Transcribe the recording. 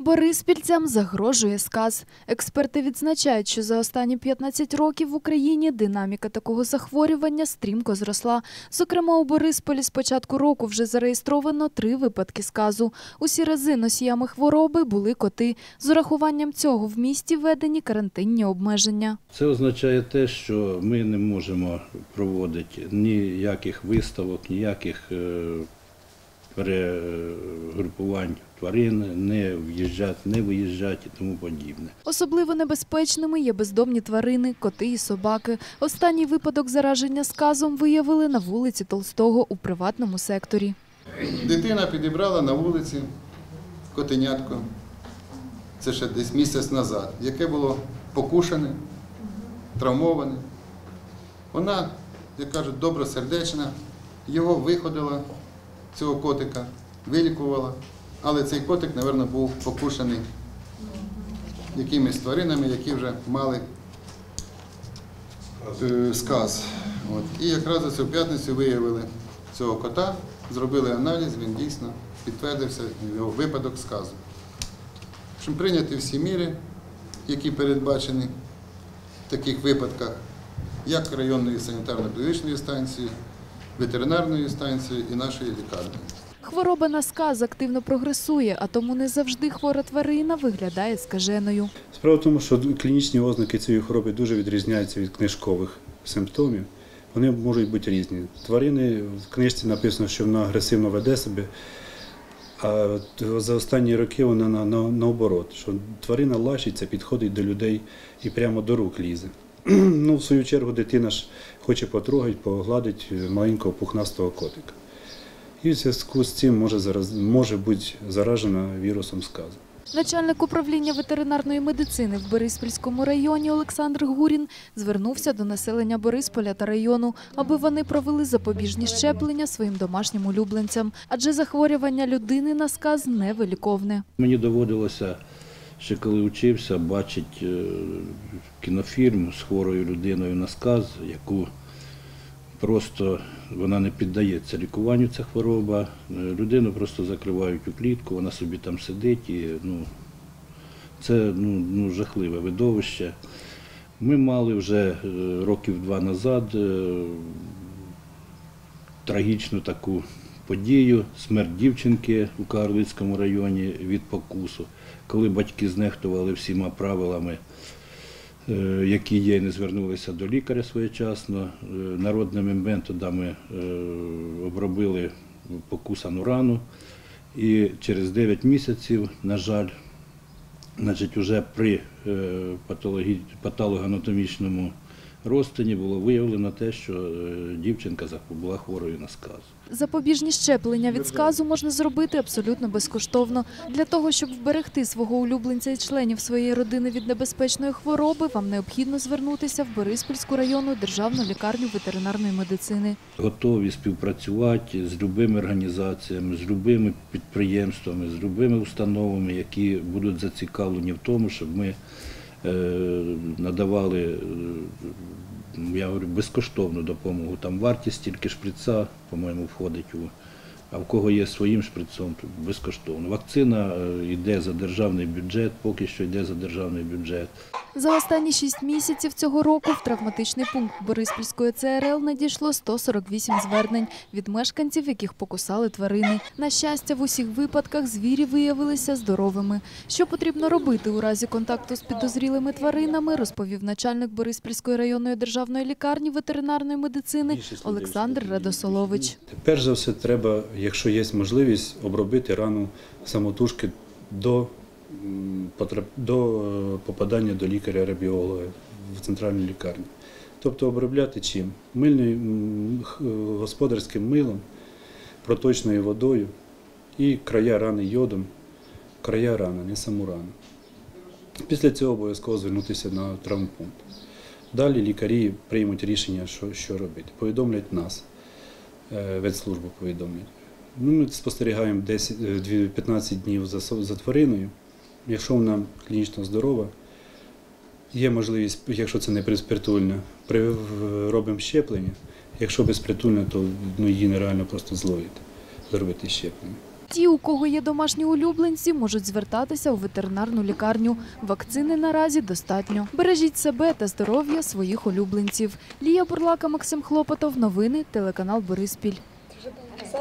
Бориспільцям загрожує сказ. Експерти відзначають, що за останні 15 років в Україні динаміка такого захворювання стрімко зросла. Зокрема, у Борисполі з початку року вже зареєстровано три випадки сказу. Усі рази носіями хвороби були коти. З урахуванням цього в місті введені карантинні обмеження. Це означає те, що ми не можемо проводити ніяких виставок, ніяких е, перегрупувань тварин, не в'їжджати, не виїжджати і тому подібне. Особливо небезпечними є бездомні тварини, коти і собаки. Останній випадок зараження сказом виявили на вулиці Толстого у приватному секторі. Дитина підібрала на вулиці котенятко, це ще десь місяць назад, яке було покушане, травмоване. Вона, як кажуть, добросердечна, його виходила, цього котика, вилікувала, але цей котик, мабуть, був покушений якимись тваринами, які вже мали е, сказ. От. І якраз за цю п'ятницю виявили цього кота, зробили аналіз, він дійсно підтвердився його випадок сказу. Щоб прийняти всі міри, які передбачені в таких випадках, як районної санітарно-педагогічної станції, ветеринарної станції і нашої лікарні. Хвороба на сказ активно прогресує, а тому не завжди хвора тварина виглядає скаженою. Справа в тому, що клінічні ознаки цієї хвороби дуже відрізняються від книжкових симптомів. Вони можуть бути різні. Тварини в книжці написано, що вона агресивно веде себе, а за останні роки вона на, на, наоборот, що тварина лащиться, підходить до людей і прямо до рук лізе. Ну, в свою чергу, дитина ж хоче потрогати, погладити маленького пухнастого котика. І в зв'язку з цим може, зараз, може бути заражена вірусом сказу. Начальник управління ветеринарної медицини в Бориспільському районі Олександр Гурін звернувся до населення Борисполя та району, аби вони провели запобіжні щеплення своїм домашнім улюбленцям, адже захворювання людини на сказ невиліковне. Мені доводилося, ще коли вчився, бачити кінофільм з хворою людиною на сказ, яку просто вона не піддається лікуванню, ця хвороба. Е, Людину просто закривають у клітку, вона собі там сидить і ну, це ну, ну, жахливе видовище. Ми мали вже е, років два назад е, трагічну таку подію, смерть дівчинки у Кагарлицькому районі від покусу, коли батьки знехтували всіма правилами, які є, не звернулися до лікаря своєчасно. Е, Народними методами е, обробили покусану рану. І через 9 місяців, на жаль, значить, уже при е, патологоанатомічному розтині було виявлено те, що е, дівчинка була хворою на сказ. Запобіжні щеплення від сказу можна зробити абсолютно безкоштовно. Для того, щоб вберегти свого улюбленця і членів своєї родини від небезпечної хвороби, вам необхідно звернутися в Бориспільську районну державну лікарню ветеринарної медицини. Готові співпрацювати з любими організаціями, з любими підприємствами, з любими установами, які будуть зацікавлені в тому, щоб ми надавали е, я говорю, безкоштовну допомогу. Там вартість тільки шприца, по-моєму, входить у. А в кого є своїм шприцом, то безкоштовно. Вакцина е, йде за державний бюджет, поки що йде за державний бюджет. За останні шість місяців цього року в травматичний пункт Бориспільської ЦРЛ надійшло 148 звернень від мешканців, яких покусали тварини. На щастя, в усіх випадках звірі виявилися здоровими. Що потрібно робити у разі контакту з підозрілими тваринами, розповів начальник Бориспільської районної державної лікарні ветеринарної медицини Олександр Радосолович. Перш за все, треба, якщо є можливість, обробити рану самотужки до, до е, попадання до лікаря-рабіолога в центральній лікарні. Тобто обробляти чим? Мильною, м, х- е, господарським милом, проточною водою і края рани йодом, края рани, не саму рану. Після цього обов'язково звернутися на травмпункт. Далі лікарі приймуть рішення, що, що робити. Повідомлять нас, е, ветслужбу повідомлять. Ну, ми спостерігаємо 10, е, 15 днів за, за твариною. Якщо вона клінічно здорова, є можливість, якщо це не безпритульна, робимо щеплення. Якщо безпритульна, то ну, її нереально просто зловити, зробити щеплення. Ті, у кого є домашні улюбленці, можуть звертатися у ветеринарну лікарню. Вакцини наразі достатньо. Бережіть себе та здоров'я своїх улюбленців. Лія Бурлака, Максим Хлопотов. Новини телеканал Бориспіль.